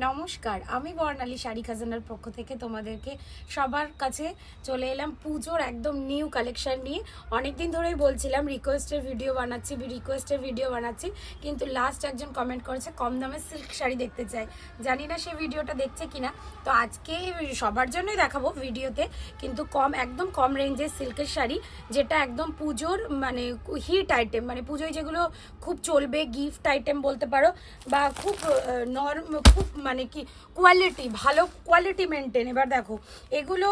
নমস্কার, আমি বর্ণালী শাড়ি খাজানার পক্ষ থেকে তোমাদেরকে সবার কাছে চলে এলাম পুজোর একদম নিউ কালেকশন নিয়ে। অনেক দিন ধরেই বলছিলাম রিকোয়েস্টের ভিডিও বানাচ্ছি রিকোয়েস্টের ভিডিও বানাচ্ছি, কিন্তু লাস্ট একজন কমেন্ট করেছে, কম দামে সিল্ক শাড়ি দেখতে চাই। জানি না সে ভিডিওটা দেখছে কিনা। তো আজকে সবার জন্যই দেখাবো ভিডিওতে কিন্তু কম, একদম কম রেঞ্জের সিল্কের শাড়ি, যেটা একদম পুজোর মানে হিট আইটেম মানে পুজোয় যেগুলো খুব চলবে গিফট আইটেম বলতে পারো, বা খুব নর্ম খুব মানে কি কোয়ালিটি ভালো কোয়ালিটি মেনটেন এবার দেখো, এগুলো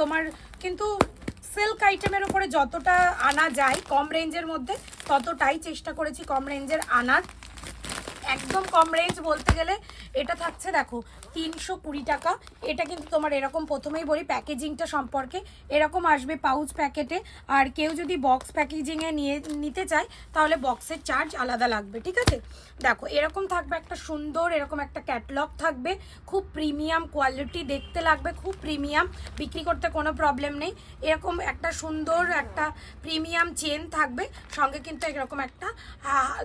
তোমার কিন্তু সিল্ক আইটেমের উপরে যতটা আনা যায় কম রেঞ্জের মধ্যে, ততটাই চেষ্টা করেছি কম রেঞ্জের আনার। একদম কম রেঞ্জ বলতে গেলে এটা থাকছে, দেখো তিনশো কুড়ি টাকা। এটা কিন্তু তোমার এরকম প্রথমেই বলি, প্যাকেজিংটা সম্পর্কে। এরকম আসবে পাউচ প্যাকেটে। আর কেউ যদি বক্স প্যাকেজিংয়ে নিয়ে নিতে চায়, তাহলে বক্সের চার্জ আলাদা লাগবে, ঠিক আছে? দেখো, এরকম থাকবে একটা সুন্দর, এরকম একটা ক্যাটলগ থাকবে। খুব প্রিমিয়াম কোয়ালিটি দেখতে লাগবে, খুব প্রিমিয়াম, বিক্রি করতে কোনো প্রবলেম নেই। এরকম একটা সুন্দর একটা প্রিমিয়াম চেন থাকবে, সঙ্গে কিন্তু এরকম একটা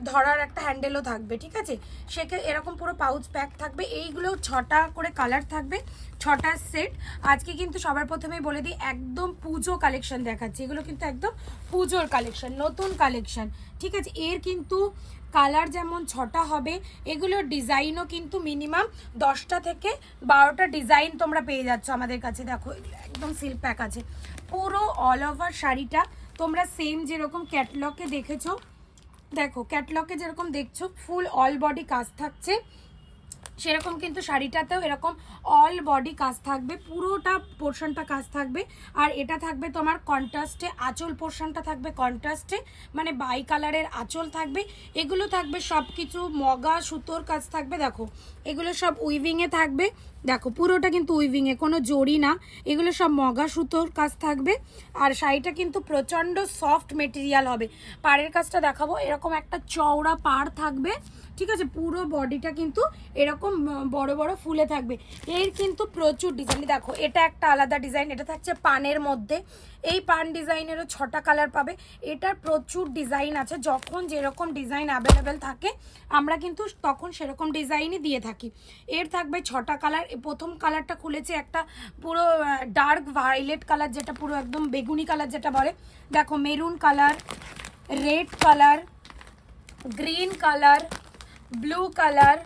ধরার একটা হ্যান্ডেলও থাকবে, ঠিক আছে? সেকে, এরকম পুরো পাউচ প্যাক থাকবে। এইগুলো ছটা করে কালার থাকবে, ছটা সেট আজকে কিন্তু সবার প্রথমেই বলে দিই, একদম পুজো কালেকশন দেখাচ্ছি। এগুলো কিন্তু একদম পুজোর কালেকশন নতুন কালেকশন ঠিক আছে? এর কিন্তু কালার যেমন ছটা হবে, এগুলোর ডিজাইনও কিন্তু মিনিমাম দশটা থেকে বারোটা ডিজাইন তোমরা পেয়ে যাচ্ছ আমাদের কাছে। দেখো একদম সিল্ক প্যাক আছে। পুরো অল ওভার শাড়িটা তোমরা সেম যেরকম ক্যাটলগে দেখেছ। দেখো ক্যাটলগে যেরকম দেখছ ফুল অল বডি কাজ থাকছে। সেরকম কিন্তু শাড়িটাতেও এরকম অল বডি কাজ থাকবে, পুরোটা পোর্শনটা কাজ থাকবে। আর এটা থাকবে তোমার কন্ট্রাস্টে আঁচল পোর্শনটা থাকবে কন্ট্রাস্টে মানে বাই কালারের আঁচল থাকবে। এগুলো থাকবে সব কিছু মগা, সুতোর কাজ থাকবে, দেখো। এগুলো সব উইভিংয়ে থাকবে। দেখো, পুরোটা কিন্তু উইভিংয়ে কোনো জড়ি না। এগুলো সব মগা, সুতোর কাজ থাকবে। আর শাড়িটা কিন্তু প্রচণ্ড সফট মেটেরিয়াল হবে। পাড়ের কাজটা দেখাবো, এরকম একটা চওড়া পাড় থাকবে। ঠিক আছে, পুরো বডিটা কিন্তু এরকম বড় বড় ফুলে থাকবে। এর কিন্তু প্রচুর ডিজাইন দেখো, এটা একটা আলাদা ডিজাইন এটা থাকছে পানের মধ্যে। এই পান ডিজাইনেরও ছটা কালার পাবে। এটার প্রচুর ডিজাইন আছে। যখন যেরকম ডিজাইন অ্যাভেলেবেল থাকে, আমরা কিন্তু তখন সেরকম ডিজাইনই দিয়ে থাকি। এর থাকবে ছটা কালার প্রথম কালারটা খুলেছে একটা পুরো ডার্ক ভায়োলেট কালার যেটা পুরো একদম বেগুনি কালার যেটা বলে। দেখো maroon colour red colour green colour blue colour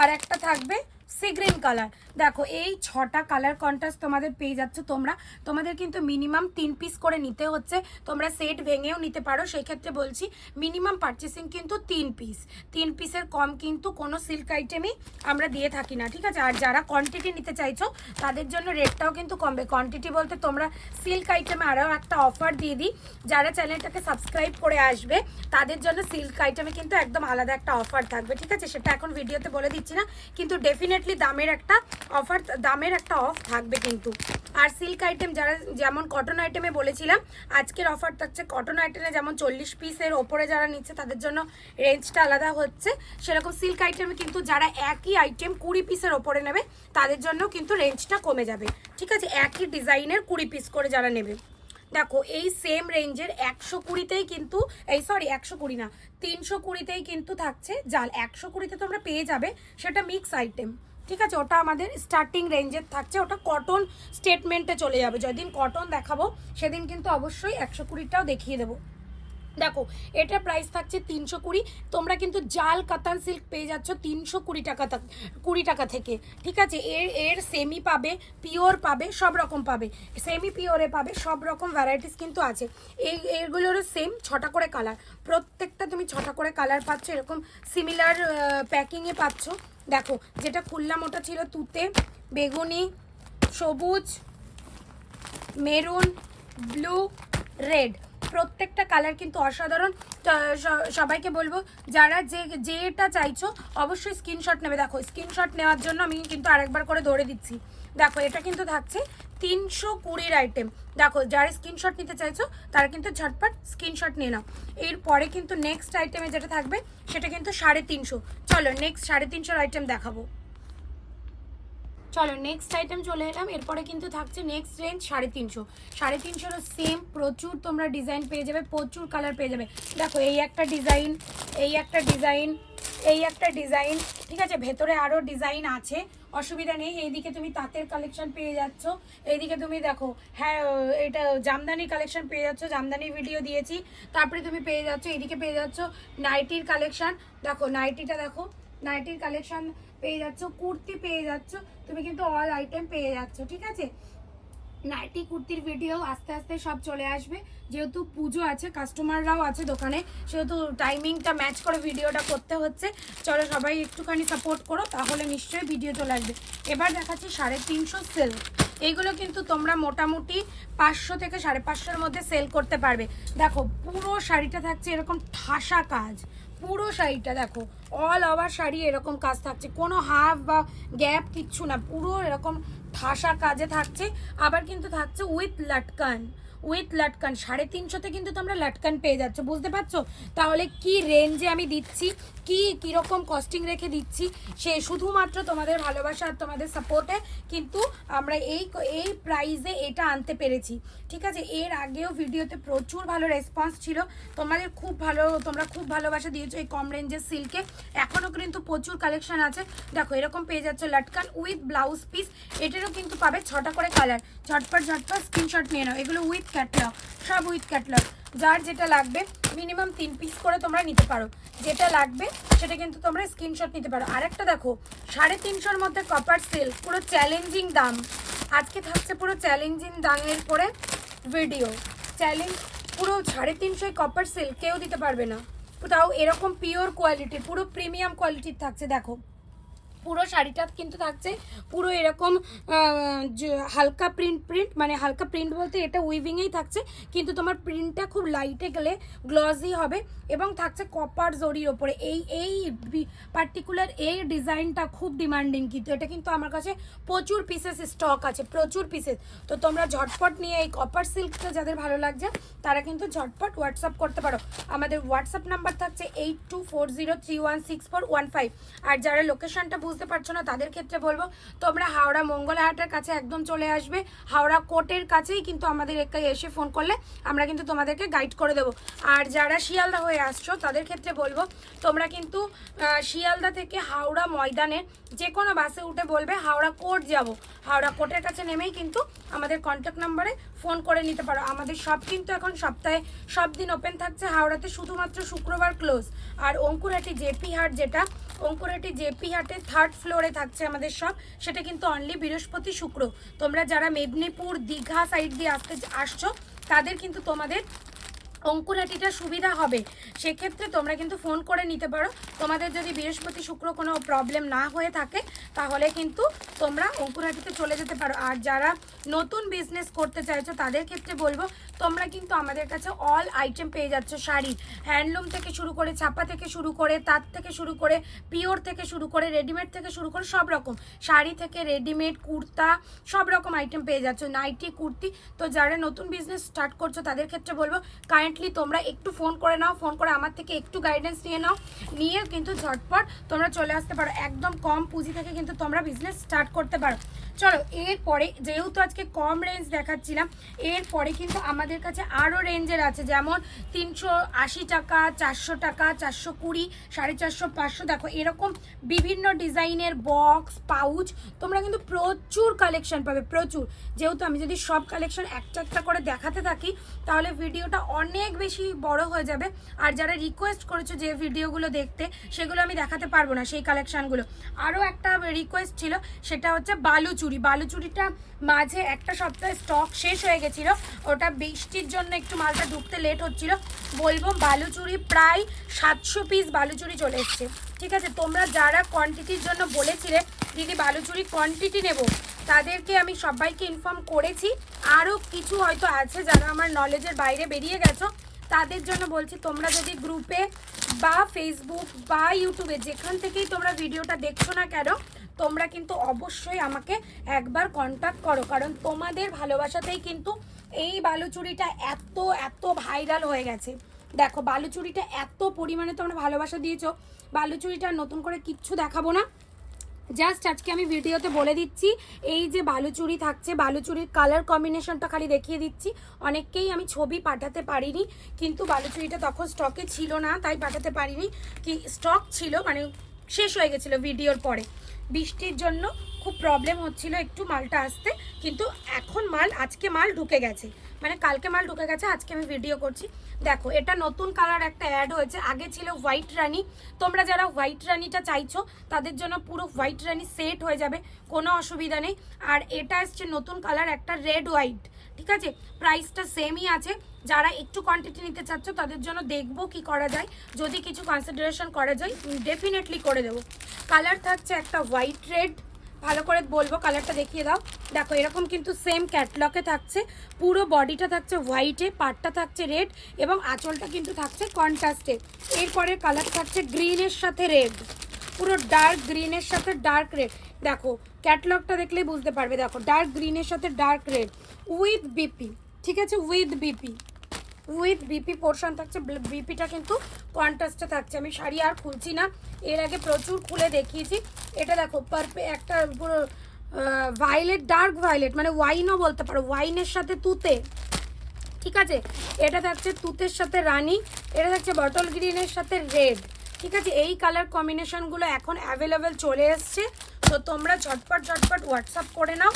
আর একটা থাকবে সি গ্রিন কালার। দেখো, এই ছটা কালার কন্ট্রাস্ট তোমাদের পেয়ে যাচ্ছে তোমরা। তোমাদের কিন্তু মিনিমাম তিন পিস করে নিতে হচ্ছে। তোমরা সেট ভেঙেও নিতে পারো। সেই ক্ষেত্রে বলছি মিনিমাম পারচেসিং কিন্তু তিন পিস তিন পিসের কম কিন্তু কোনো সিল্ক আইটেমই আমরা দিয়ে থাকি না, ঠিক আছে? আর যারা কোয়ান্টিটি নিতে চাইছো, তাদের জন্য রেটটাও কিন্তু কমবে। কোয়ান্টিটি বলতে তোমরা সিল্ক আইটেমে আরও একটা অফার দিয়ে দিই। যারা চ্যানেলটাকে সাবস্ক্রাইব করে আসবে, তাদের জন্য সিল্ক আইটেমে কিন্তু একদম আলাদা একটা অফার থাকবে, ঠিক আছে? সেটা এখন ভিডিওতে বলে দিচ্ছি না। কিন্তু ডেফিনেটলি দামের একটা অফার দামের একটা অফ থাকবে কিন্তু। আর সিল্ক আইটেম যারা, যেমন কটন আইটেমে বলেছিলাম, আজকের অফার থাকছে কটন আইটেমে যেমন চল্লিশ পিসের ওপরে যারা নিচ্ছে, তাদের জন্য রেঞ্জটা আলাদা হচ্ছে। সেরকম সিল্ক আইটেমে কিন্তু যারা একই আইটেম কুড়ি পিসের ওপরে নেবে, তাদের জন্য কিন্তু রেঞ্জটা কমে যাবে। ঠিক আছে? একই ডিজাইনের কুড়ি পিস করে যারা নেবে। দেখো, এই সেম রেঞ্জের একশো কুড়িতেই কিন্তু, এই সরি একশো কুড়ি না, তিনশো কুড়িতেই কিন্তু থাকছে জাল। একশো কুড়িতে তোমরা পেয়ে যাবে সেটা মিক্স আইটেম ঠিক আছে, ওটা আমাদের স্টার্টিং রেঞ্জের থাকছে, ওটা কটন স্টেটমেন্টে চলে যাবে। যেদিন কটন দেখাবো, সেদিন কিন্তু অবশ্যই একশো কুড়িটাও দেখিয়ে দেবো। দেখো, এটা প্রাইস থাকছে তিনশো কুড়ি, তোমরা কিন্তু জাল কাতান সিল্ক পেয়ে যাচ্ছ তিনশো কুড়ি টাকা কুড়ি টাকা থেকে। ঠিক আছে, এর এর সেমি পাবে পিওর পাবে, সব রকম পাবে। সেমি পিওরে পাবে, সব রকম ভ্যারাইটিস কিন্তু আছে। এই, এগুলোরও সেম ছটা করে কালার প্রত্যেকটা তুমি ছটা করে কালার পাচ্ছ, এরকম সিমিলার প্যাকিংয়ে পাচ্ছ। দেখো যেটা খুললাম ওটা ছিল তুতে বেগুনি সবুজ মেরুন ব্লু রেড। প্রত্যেকটা কালার কিন্তু অসাধারণ। সবাইকে বলব, যারা যে, যেটা চাইছো, অবশ্যই স্ক্রিনশট নেবে। দেখো স্ক্রিনশট নেওয়ার জন্য আমি কিন্তু আরেকবার করে ধরে দিচ্ছি। দেখো, এটা কিন্তু থাকছে তিনশো কুড়ির আইটেম দেখো, যারা স্ক্রিনশট নিতে চাইছো, তারা কিন্তু ঝটপট স্ক্রিনশট নিয়ে নাও। এরপরে কিন্তু নেক্সট আইটেমে যেটা থাকবে, সেটা কিন্তু সাড়ে তিনশো। চলো নেক্সট সাড়ে তিনশোর আইটেম দেখাবো। চলো নেক্সট আইটেম চলে এলাম। এরপরে কিন্তু থাকছে নেক্সট রেঞ্জ সাড়ে তিনশো। সাড়ে তিনশোরও সেম প্রচুর তোমরা ডিজাইন পেয়ে যাবে, প্রচুর কালার পেয়ে যাবে। দেখো, এই একটা ডিজাইন এই একটা ডিজাইন এই একটা ডিজাইন ঠিক আছে? ভেতরে আরও ডিজাইন আছে, অসুবিধা নেই। এইদিকে তুমি তাঁতের কালেকশন পেয়ে যাচ্ছ। এইদিকে তুমি দেখো হ্যাঁ এটা জামদানি কালেকশন পেয়ে যাচ্ছ, জামদানি ভিডিও দিয়েছি। তারপরে তুমি পেয়ে যাচ্ছ, এইদিকে পেয়ে যাচ্ছ নাইটির কালেকশন দেখো নাইটিটা দেখো নাইটির কালেকশন পেয়ে যাচ্ছ, কুর্তি পেয়ে যাচ্ছ, তুমি কিন্তু অল আইটেম পেয়ে যাচ্ছ, ঠিক আছে? নাইটি, কুর্তির ভিডিও আস্তে আস্তে সব চলে আসবে। যেহেতু পুজো আছে কাস্টমাররাও আছে দোকানে, সেহেতু টাইমিংটা ম্যাচ করে ভিডিওটা করতে হচ্ছে। চলো সবাই একটুখানি সাপোর্ট করো, তাহলে নিশ্চয়ই ভিডিও চলে আসবে। এবার দেখাচ্ছি সাড়ে তিনশো সেল এইগুলো কিন্তু তোমরা মোটামুটি পাঁচশো থেকে সাড়ে পাঁচশোর মধ্যে সেল করতে পারবে। দেখো, পুরো শাড়িটা থাকছে এরকম ঠাসা কাজ। পুরো শাড়িটা দেখো অল ওভার শাড়ি এরকম কাজ থাকছে। কোনো হাফ বা গ্যাপ কিচ্ছু না, পুরো এরকম ঠাসা কাজে থাকছে, আবার কিন্তু থাকছে উইথ লাটকান উইথ লাটকান সাড়ে তিনশোতে কিন্তু তোমরা লাটকান পেয়ে যাচ্ছ, বুঝতে পারছ? তাহলে কি রেঞ্জে আমি দিচ্ছি? কি কীরকম কস্টিং রেখে দিচ্ছি? সে শুধুমাত্র তোমাদের ভালোবাসা আর তোমাদের সাপোর্টে কিন্তু আমরা এই এই প্রাইজে এটা আনতে পেরেছি। ঠিক আছে? এর আগেও ভিডিওতে প্রচুর ভালো রেসপন্স ছিল। তোমাদের খুব ভালো, তোমরা খুব ভালোবাসা দিয়েছ এই কম রেঞ্জের সিল্কে এখনও কিন্তু প্রচুর কালেকশন আছে। দেখো, এরকম পেয়ে যাচ্ছে লাটকান উইথ ব্লাউজ পিস এটারও কিন্তু পাবে ছটা করে কালার ঝটপট ঝটপট স্ক্রিনশট নিয়ে নাও। এগুলো উইথ ক্যাটলগ, সব উইথ ক্যাটলগ। যার যেটা লাগবে, মিনিমাম তিন পিস করে তোমরা নিতে পারো। যেটা লাগবে, সেটা কিন্তু তোমরা স্ক্রিনশট নিতে পারো। আরেকটা দেখো, সাড়ে তিনশোর মধ্যে কপার সেল পুরো চ্যালেঞ্জিং দাম। আজকে থাকছে পুরো চ্যালেঞ্জিং দামের পরে ভিডিও চ্যালেঞ্জ পুরো সাড়ে তিনশোয় কপার সেল কেউ দিতে পারবে না। তাও এরকম পিওর কোয়ালিটি পুরো প্রিমিয়াম কোয়ালিটির থাকছে, দেখো। পুরো শাড়িটা কিন্তু থাকছে। পুরো এরকম হালকা প্রিন্ট প্রিন্ট মানে হালকা প্রিন্ট বলতে এটা উইভিংয়েই থাকছে। কিন্তু তোমার প্রিন্টটা খুব লাইটে গেলে গ্লসি হবে এবং থাকছে কপার জরির ওপরে। এই এই পার্টিকুলার এই ডিজাইনটা খুব ডিমান্ডিং কিন্তু। এটা কিন্তু আমার কাছে প্রচুর পিসেস স্টক আছে, প্রচুর পিসেস তো তোমরা ঝটপট নিয়ে এই কপার সিল্কটা যাদের ভালো লাগছে, তারা কিন্তু ঝটপট হোয়াটসঅ্যাপ করতে পারো। আমাদের হোয়াটসঅ্যাপ নাম্বার থাকছে eight two four zero three one six four one five আর যারা লোকেশনটা বুঝতে পারছ না, তাদের ক্ষেত্রে বলব, তোমরা হাওড়া মঙ্গলহাটের কাছে একদম চলে আসবে, হাওড়া কোর্টের কাছেই কিন্তু আমাদের এখানে এসে ফোন করলে আমরা কিন্তু তোমাদেরকে গাইড করে দেবো। আর যারা শিয়ালদা হয়ে আসছো, তাদের ক্ষেত্রে বলব, তোমরা কিন্তু শিয়ালদা থেকে হাওড়া ময়দানে যে কোনো বাসে উঠে বলবে, হাওড়া কোর্ট যাব। হাওড়া কোর্টের কাছে নেমেই কিন্তু আমাদের কন্ট্যাক্ট নাম্বারে ফোন করে নিতে পারো। আমাদের সব কিন্তু এখন সপ্তাহে সব দিন ওপেন থাকছে হাওড়াতে, শুধুমাত্র শুক্রবার ক্লোজ আর অঙ্কুরহাটি জেপি হাট যেটা অঙ্কুরহাটি জেপি হাটের থার্ড ফ্লোরে থাকছে আমাদের সব সেটা কিন্তু অনলি বৃহস্পতি, শুক্র। তোমরা যারা মেদিনীপুর, দীঘা সাইড দিয়ে আসতে, আসছো, তাদের কিন্তু তোমাদের অঙ্কুরাটিটা সুবিধা হবে। সেক্ষেত্রে তোমরা কিন্তু ফোন করে নিতে পারো। তোমাদের যদি বৃহস্পতি, শুক্র কোনো প্রবলেম না হয়ে থাকে, তাহলে কিন্তু তোমরা অঙ্কুরাটিতে চলে যেতে পারো। আর যারা নতুন বিজনেস করতে চাইছো, তাদের ক্ষেত্রে বলব, তোমরা কিন্তু আমাদের কাছে অল আইটেম পেয়ে যাচ্ছ। শাড়ি হ্যান্ডলুম থেকে শুরু করে, ছাপা থেকে শুরু করে, তাঁত থেকে শুরু করে, পিওর থেকে শুরু করে রেডিমেড থেকে শুরু করে সব রকম। শাড়ি থেকে রেডিমেড কুর্তা, সব রকম আইটেম পেয়ে যাচ্ছ। নাইটি, কুর্তি। তো যারা নতুন বিজনেস স্টার্ট করছ, তাদের ক্ষেত্রে বলব কারেন্টলি তোমরা একটু ফোন করে নাও ফোন করে আমার থেকে একটু গাইডেন্স নিয়ে নাও, নিয়ে কিন্তু ঝটপট তোমরা চলে আসতে পারো। একদম কম পুঁজি থেকে কিন্তু তোমরা বিজনেস স্টার্ট করতে পারো। চলো, এরপরে যেহেতু আজকে কম রেঞ্জ দেখাচ্ছিলাম, এরপরে কিন্তু আমাদের কাছে আরও রেঞ্জের আছে, যেমন তিনশো আশি টাকা, চারশো টাকা, চারশো কুড়ি, সাড়ে চারশো, পাঁচশো। দেখো, এরকম বিভিন্ন ডিজাইনের বক্স পাউচ তোমরা কিন্তু প্রচুর কালেকশন পাবে, প্রচুর। যেহেতু আমি যদি সব কালেকশন একটা একটা করে দেখাতে থাকি, তাহলে ভিডিওটা অনেক বেশি বড় হয়ে যাবে। আর যারা রিকোয়েস্ট করেছ যে ভিডিওগুলো দেখতে, সেগুলো আমি দেখাতে পারব না, সেই কালেকশানগুলো আরও একটা রিকোয়েস্ট ছিল, সেটা হচ্ছে বালুচুরি বালুচুরিটা মাঝে একটা সপ্তাহে স্টক শেষ হয়ে গেছিল। ওটা বৃষ্টির জন্য একটু মালটা ঢুকতে লেট হচ্ছিল। বলব বালুচুরি প্রায় সাতশো পিস বালুচুরি চলে এসছে। ঠিক আছে, তোমরা যারা কোয়ান্টিটির জন্য বলেছিলে, দিদি বালুচুরি কোয়ান্টিটি নেব, তাদেরকে আমি সবাইকে ইনফর্ম করেছি। আরও কিছু হয়তো আছে যারা আমার নলেজের বাইরে বেরিয়ে গেছো, তাদের জন্য বলছি তোমরা যদি গ্রুপে বা ফেসবুক বা ইউটিউবে যেখান থেকেই তোমরা ভিডিওটা দেখছ না কেন তোমরা কিন্তু অবশ্যই আমাকে একবার কন্ট্যাক্ট করো। কারণ তোমাদের ভালোবাসাতেই কিন্তু এই বালুচুরিটা এত এত ভাইরাল হয়ে গেছে। দেখো, বালুচুরিটা এত পরিমাণে তোমরা ভালোবাসা দিয়েছ। বালুচুরিটা নতুন করে কিচ্ছু দেখাবো না। জাস্ট আজকে আমি ভিডিওতে বলে দিচ্ছি, এই যে বালুচুরি থাকছে, বালুচুরির কালার কম্বিনেশনটা খালি দেখিয়ে দিচ্ছি। অনেককেই আমি ছবি পাঠাতে পারিনি, কিন্তু বালুচুরিটা তখন স্টকে ছিল না, তাই পাঠাতে পারিনি। কি স্টক ছিল মানে শেষ হয়ে গেছিল ভিডিওর পরে। বৃষ্টির জন্য খুব প্রবলেম হচ্ছিল একটু মালটা আসতে, কিন্তু এখন মাল, আজকে মাল ঢুকে গেছে। মানে কালকে মাল ঢুকে গেছে, আজকে আমি ভিডিও করছি। দেখো, এটা নতুন কালার একটা অ্যাড হয়েছে। আগে ছিল হোয়াইট রানি। তোমরা যারা হোয়াইট রানিটা চাইছো, তাদের জন্য পুরো হোয়াইট রানি সেট হয়ে যাবে, কোনো অসুবিধা নেই। আর এটা এসছে নতুন কালার একটা রেড হোয়াইট ঠিক আছে? প্রাইসটা সেমই আছে। যারা একটু কোয়ান্টিটি নিতে চাচ্ছ, তাদের জন্য দেখব কি করা যায়। যদি কিছু কনসিডারেশন করা যায় ডেফিনেটলি করে দেবো। কালার থাকছে একটা হোয়াইট রেড ভালো করে বলব কালারটা দেখিয়ে দাও। দেখো, এরকম কিন্তু সেম ক্যাটলকে থাকছে। পুরো বডিটা থাকছে হোয়াইটে পাটটা থাকছে রেড এবং আঁচলটা কিন্তু থাকছে কন্ট্রাস্টে এরপরে কালার থাকছে গ্রিনের সাথে রেড পুরো ডার্ক গ্রিনের সাথে ডার্ক রেড দেখো ক্যাটলগটা দেখলেই বুঝতে পারবে, দেখো ডার্ক গ্রিনের সাথে ডার্ক রেড উইথ বিপি ঠিক আছে? With BP with BP portion থাকছে বিপিটা কিন্তু কন্ট্রাস্টে থাকছে। আমি শাড়ি আর খুলছি না, এর আগে প্রচুর খুলে দেখিয়েছি। এটা দেখো পারপে একটা পুরো ভায়োলেট ডার্ক ভায়োলেট মানে ওয়াইনও বলতে পারো ওয়াইনের সাথে তুতে, ঠিক আছে? এটা থাকছে তুতের সাথে রানি, এটা থাকছে বটল গ্রিনের সাথে রেড ঠিক আছে, এই কালার কম্বিনেশনগুলো এখন অ্যাভেলেবেল চলে এসছে। তো তোমরা ঝটপট ঝটপট হোয়াটসঅ্যাপ করে নাও।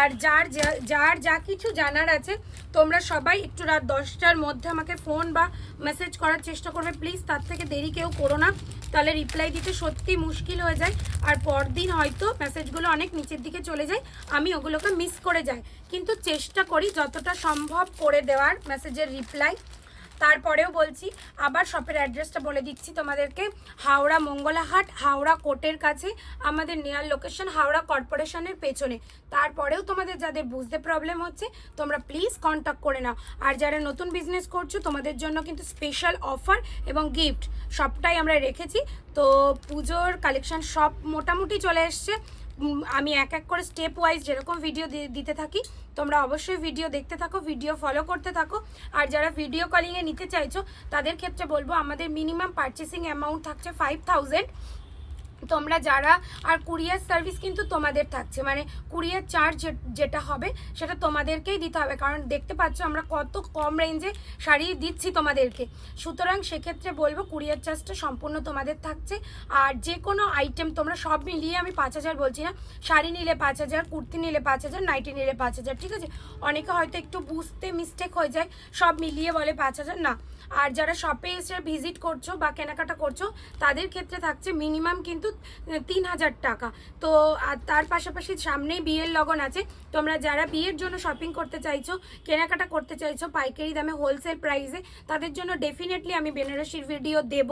আর যার যার যা কিছু জানার আছে, তোমরা সবাই একটু রাত দশটার মধ্যে আমাকে ফোন বা মেসেজ করার চেষ্টা করবে। প্লিজ তার থেকে দেরি কেউ করো না। তাহলে রিপ্লাই দিতে সত্যি মুশকিল হয়ে যায়। আর পরদিন হয়তো মেসেজগুলো অনেক নিচের দিকে চলে যায়, আমি ওগুলোকে মিস করে যাই। কিন্তু চেষ্টা করি যতটা সম্ভব করে দেওয়ার মেসেজের রিপ্লাই তারপরেও বলছি, আবার শপের অ্যাড্রেসটা বলে দিচ্ছি তোমাদেরকে। হাওড়া মঙ্গলাহাট, হাওড়া কোর্টের কাছে, আমাদের নেয়ার লোকেশন হাওড়া কর্পোরেশনের পেছনে। তারপরেও তোমাদের যাদের বুঝতে প্রবলেম হচ্ছে, তোমরা প্লিজ কন্ট্যাক্ট করে নাও। আর যারা নতুন বিজনেস করছ, তোমাদের জন্য কিন্তু স্পেশাল অফার এবং গিফট সবটাই আমরা রেখেছি। তো পুজোর কালেকশন সব মোটামুটি চলে এসছে। আমি এক এক করে স্টেপ ওয়াইজ যেরকম ভিডিও দিতে থাকি, তোমরা অবশ্যই ভিডিও দেখতে থাকো ভিডিও ফলো করতে থাকো। আর যারা ভিডিও কলিংয়ে নিতে চাইছো, তাদের ক্ষেত্রে বলব, আমাদের মিনিমাম পারচেসিং অ্যামাউন্ট থাকছে ফাইভ থাউজেন্ড তোমরা যারা, আর কুরিয়ার সার্ভিস কিন্তু তোমাদের থাকছে। মানে কুরিয়ার চার্জ যেটা হবে, সেটা তোমাদেরকেই দিতে হবে। কারণ দেখতে পাচ্ছ আমরা কত কম রেঞ্জে শাড়ি দিচ্ছি তোমাদেরকে। সুতরাং সেক্ষেত্রে বলব কুরিয়ার চার্জটা সম্পূর্ণ তোমাদের থাকছে। আর যে কোনো আইটেম তোমরা সব মিলিয়ে আমি পাঁচ হাজার বলছি না, শাড়ি নিলে পাঁচ হাজার, কুর্তি নিলে পাঁচ হাজার নাইটি নিলে পাঁচ হাজার, ঠিক আছে? অনেকে হয়তো একটু বুঝতে মিস্টেক হয়ে যায়, সব মিলিয়ে বলে পাঁচ হাজার, না। আর যারা শপে এসে ভিজিট করছ বা কেনাকাটা করছ, তাদের ক্ষেত্রে থাকছে মিনিমাম কিন্তু তিন হাজার টাকা। তো আর তার পাশাপাশি সামনেই বিয়ের লগন আছে। তোমরা যারা বিয়ের জন্য শপিং করতে চাইছো, কেনাকাটা করতে চাইছো, পাইকারি দামে হোলসেল প্রাইসে তাদের জন্য ডেফিনেটলি আমি বেনারসির ভিডিও দেব।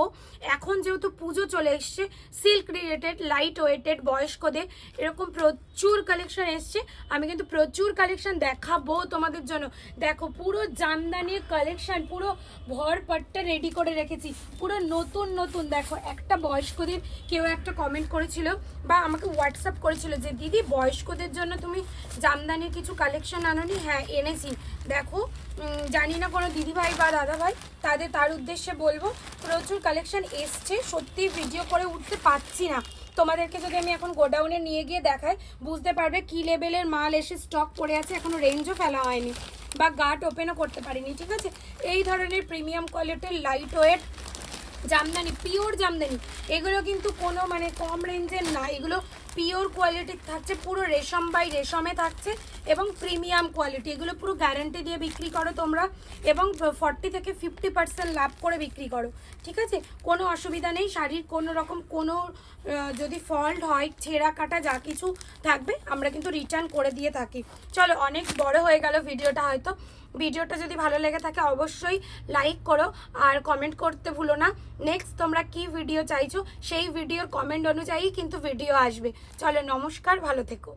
এখন যেহেতু পুজো চলে এসছে সিল্ক রিলেটেড লাইট ওয়েটেড বয়স্কদের, এরকম প্রচুর কালেকশন এসছে। আমি কিন্তু প্রচুর কালেকশন দেখাবো তোমাদের জন্য। দেখো, পুরো জামদানির কালেকশন পুরো ভরপট্টা রেডি করে রেখেছি। পুরো নতুন নতুন। দেখো, একটা বয়স্কদের কেউ একটা কমেন্ট করেছিল বা আমাকে হোয়াটসঅ্যাপ করেছিল যে, দিদি, বয়স্কদের জন্য তুমি জামদানির কিছু কালেকশন আনোনি? হ্যাঁ এনেছি। দেখো জানি না কোনো দিদিভাই বা দাদাভাই তাদের তার উদ্দেশ্যে বলব, প্রচুর কালেকশন এসছে। সত্যি ভিডিও করে উঠতে পারছি না। তোমাদেরকে যদি আমি এখন গোডাউনে নিয়ে গিয়ে দেখাই, বুঝতে পারবে কি লেভেলের মাল এসে স্টক পড়ে আছে। এখনও রেঞ্জও ফেলা হয়নি বা গাট ওপেনও করতে পারিনি, ঠিক আছে? এই ধরনের প্রিমিয়াম কোয়ালিটির light weight Jamdani pure Jamdani, এগুলো কিন্তু কোনো মানে কম রেঞ্জের না। এগুলো পিওর কোয়ালিটির থাকছে, পুরো রেশম বাই রেশমে থাকছে এবং প্রিমিয়াম কোয়ালিটি। এগুলো পুরো গ্যারেন্টি দিয়ে বিক্রি করো তোমরা এবং ফর্টি থেকে ফিফটি পার্সেন্ট লাভ করে বিক্রি করো, ঠিক আছে? কোনো অসুবিধা নেই, শাড়ির কোনো রকম কোনো যদি ফল্ট হয়, ছেঁড়া কাটা যা কিছু থাকবে, আমরা কিন্তু রিটার্ন করে দিয়ে থাকি। চলো, অনেক বড় হয়ে গেল ভিডিওটা হয়তো। ভিডিওটা যদি ভালো লেগে থাকে অবশ্যই লাইক করো আর কমেন্ট করতে ভুলো না। নেক্সট তোমরা কি ভিডিও চাইছো? সেই ভিডিওর কমেন্ট অনুযায়ী কিন্তু ভিডিও আসবে। চলো নমস্কার, ভালো থেকো।